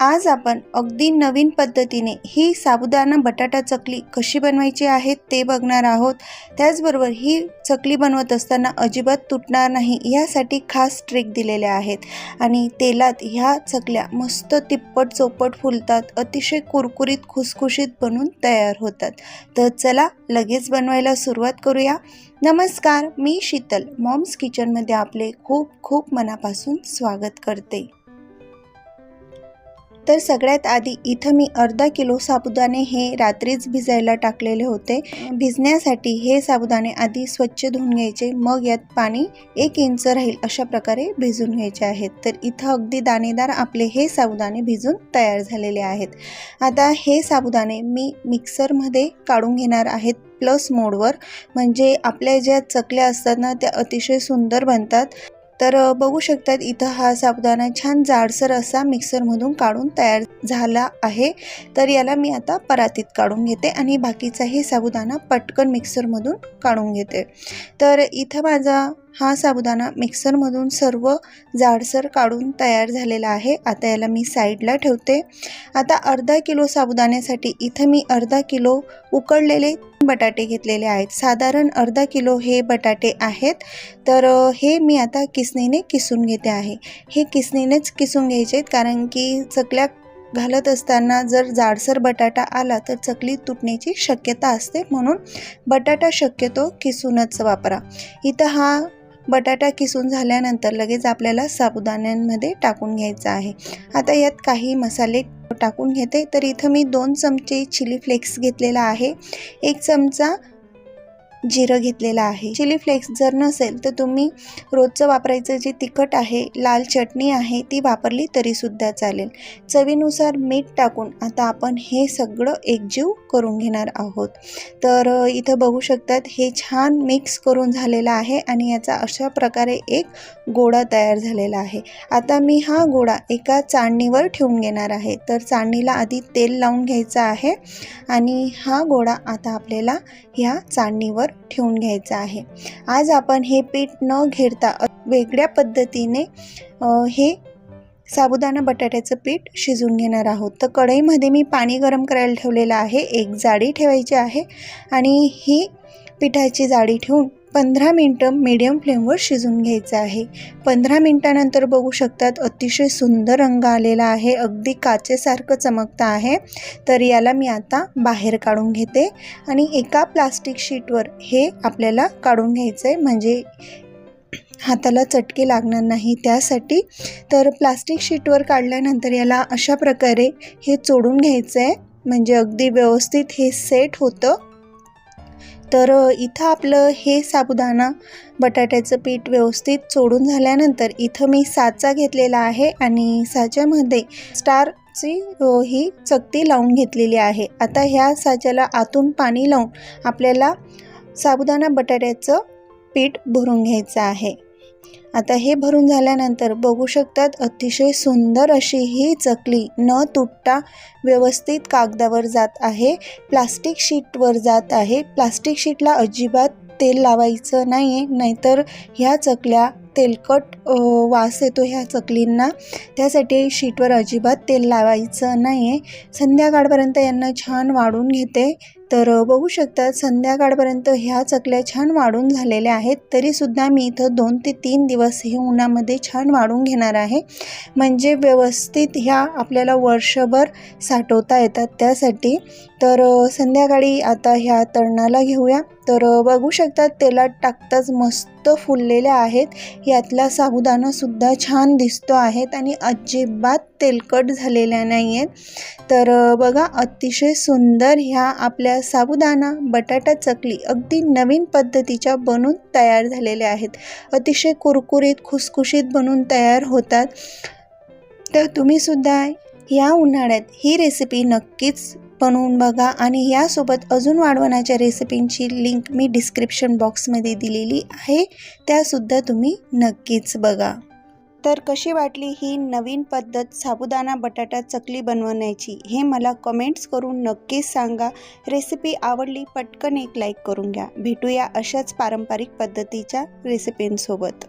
आज आपण अगदी नवीन पद्धतीने ही साबुदाणा बटाटा चकली कशी बनवायची आहे ते बघणार आहोत. त्याचबरोबर ही चकली बनवत असताना अजिबात तुटणार नाही यासाठी खास ट्रिक दिलेल्या आहेत. आणि तेलात ह्या चकल्या मस्त तिप्पट चौपट फुलतात अतिशय कुरकुरीत खुसखुशीत बनून तयार होतात. तर चला लगेच बनवायला सुरुवात करूया. नमस्कार मी शीतल मॉम्स किचनमध्ये आपले खूप खूप मनापासून स्वागत करते. तर सगळ्यात आधी इथं मी अर्धा किलो साबुदाणे हे रात्रीच भिजायला टाकलेले होते. भिजण्यासाठी हे साबुदाणे आधी स्वच्छ धुवून घ्यायचे. मग यात पाणी एक इंच राहील अशा प्रकारे भिजून घ्यायचे आहेत. तर इथं अगदी दाणेदार आपले हे साबुदाणे भिजून तयार झालेले आहेत. आता हे साबुदाणे मी मिक्सरमध्ये काढून घेणार आहेत प्लस मोडवर. म्हणजे आपल्या ज्या चकल्या असतात ना त्या अतिशय सुंदर बनतात. तर बघू शकतात इथं हा साबुदाणा छान जाडसर असा मिक्सरमधून काढून तयार झाला आहे. तर याला मी आता परातीत काढून घेते आणि बाकीचाही साबुदाणा पटकन मिक्सरमधून काढून घेते. तर इथं माझा हा साबुदाणा मिक्सरमधून सर्व जाडसर काढून तयार झालेला आहे. आता याला मी साईडला ठेवते. आता अर्धा किलो साबुदाण्यासाठी इथं मी अर्धा किलो उकडलेले बटाटे घेतलेले आहेत. साधारण अर्धा किलो हे बटाटे आहेत. तर हे मी आता किसणीने किसून घेते आहे. हे किसणीनेच किसून घ्यायचे आहेत कारण की चकल्या घालत असताना जर जाडसर बटाटा आला तर चकली तुटण्याची शक्यता असते म्हणून बटाटा शक्यतो किसूनच वापरा. इथं हा बटाटा किसून झाल्यानंतर लगेच आपल्याला साबुदाण्यांमध्ये टाकून घ्यायचा आहे. आता यात काही मसाले टाकून घेते. तर इथं मी दोन चमचे चिली फ्लेक्स घेतलेला आहे. एक चमचा जिरं घेतलेलं आहे. चिली फ्लेक्स जर नसेल तर तुम्ही रोजचं वापरायचं जे तिखट आहे लाल चटणी आहे ती वापरली तरीसुद्धा चालेल. चवीनुसार मीठ टाकून आता आपण हे सगळं एकजीव करून घेणार आहोत. तर इथं बघू शकतात हे छान मिक्स करून झालेलं आहे आणि याचा अशा प्रकारे एक गोळा तयार झालेला आहे. आता मी हा गोळा एका चाळणीवर ठेवून घेणार आहे. तर चाळणीला आधी तेल लावून घ्यायचं आहे आणि हा गोळा आता आपल्याला ह्या चाळणीवर ठेवून घ्यायचं आहे. आज आपण हे पीठ न घेरता वेगळ्या पद्धतीने हे साबुदाणा बटाट्याचं पीठ शिजून घेणार आहोत. तर कढईमध्ये मी पाणी गरम करायला ठेवलेलं आहे. एक जाडी ठेवायची आहे आणि ही पिठाची जाडी ठेवून पंधरा मिनटं मीडियम फ्लेमवर शिजून घ्यायचं आहे. पंधरा मिनटानंतर बघू शकतात अतिशय सुंदर रंग आलेला आहे. अगदी काचेसारखं चमकतं आहे. तर याला मी आता बाहेर काढून घेते आणि एका प्लास्टिक शीटवर हे आपल्याला काढून घ्यायचं आहे म्हणजे हाताला चटके लागणार नाही त्यासाठी. तर प्लास्टिक शीटवर काढल्यानंतर याला अशा प्रकारे हे चोडून घ्यायचं आहे म्हणजे अगदी व्यवस्थित हे सेट होतं. तर इथं आपलं हे साबुदाणा बटाट्याचं पीठ व्यवस्थित चोडून झाल्यानंतर इथं मी साचा घेतलेला आहे आणि साच्यामध्ये स्टारची ही चकती लावून घेतलेली आहे. आता ह्या साच्याला आतून पाणी लावून आपल्याला साबुदाणा बटाट्याचं पीठ भरून घ्यायचं आहे. आता हे भरून झाल्यानंतर बघू शकतात अतिशय सुंदर अशी ही चकली न तुटता व्यवस्थित कागदावर जात आहे. प्लास्टिक शीटवर जात आहे. प्लास्टिक शीटला अजिबात तेल लावायचं नाही आहे नाहीतर ह्या चकल्या तेलकट वास येतो ह्या चकलींना. त्यासाठी शीटवर अजिबात तेल लावायचं नाही आहे संध्याकाळपर्यंत यांना छान वाढून घेते. तर बघू शकतात संध्याकाळपर्यंत ह्या चकल्या छान वाढून झालेल्या आहेत. तरीसुद्धा मी इथं दोन ते तीन दिवस हे उन्हामध्ये छान वाढून घेणार आहे. म्हणजे व्यवस्थित ह्या आपल्याला वर्षभर साठवता येतात त्यासाठी. तर संध्याकाळी आता ह्या तळणाला घेऊया. तर बघू शकतात तेलात टाकताच मस्त फुललेल्या आहेत. यातला साबुदाणासुद्धा छान दिसतो आहेत आणि अजिबात तेलकट झालेल्या नाही आहेत तर बघा अतिशय सुंदर ह्या आपल्या आपल्या साबुदाणा बटाटा चकली अगदी नवीन पद्धतीच्या बनून तयार झालेल्या आहेत. अतिशय कुरकुरीत खुसखुशीत बनून तयार होतात. तर तुम्हीसुद्धा या उन्हाळ्यात ही रेसिपी नक्कीच बनवून बघा आणि यासोबत अजून वाढवण्याच्या रेसिपींची लिंक मी डिस्क्रिप्शन बॉक्समध्ये दिलेली आहे. त्यासुद्धा तुम्ही नक्कीच बघा. तर कशी वाटली ही नवीन पद्धत साबुदाणा बटाटा चकली बनवण्याची? हे मला कमेंट्स करून नक्कीच सांगा. रेसिपी आवडली पटकन एक लाईक करून घ्या. भेटूया अशाच पारंपरिक पद्धतीच्या रेसिपींसोबत.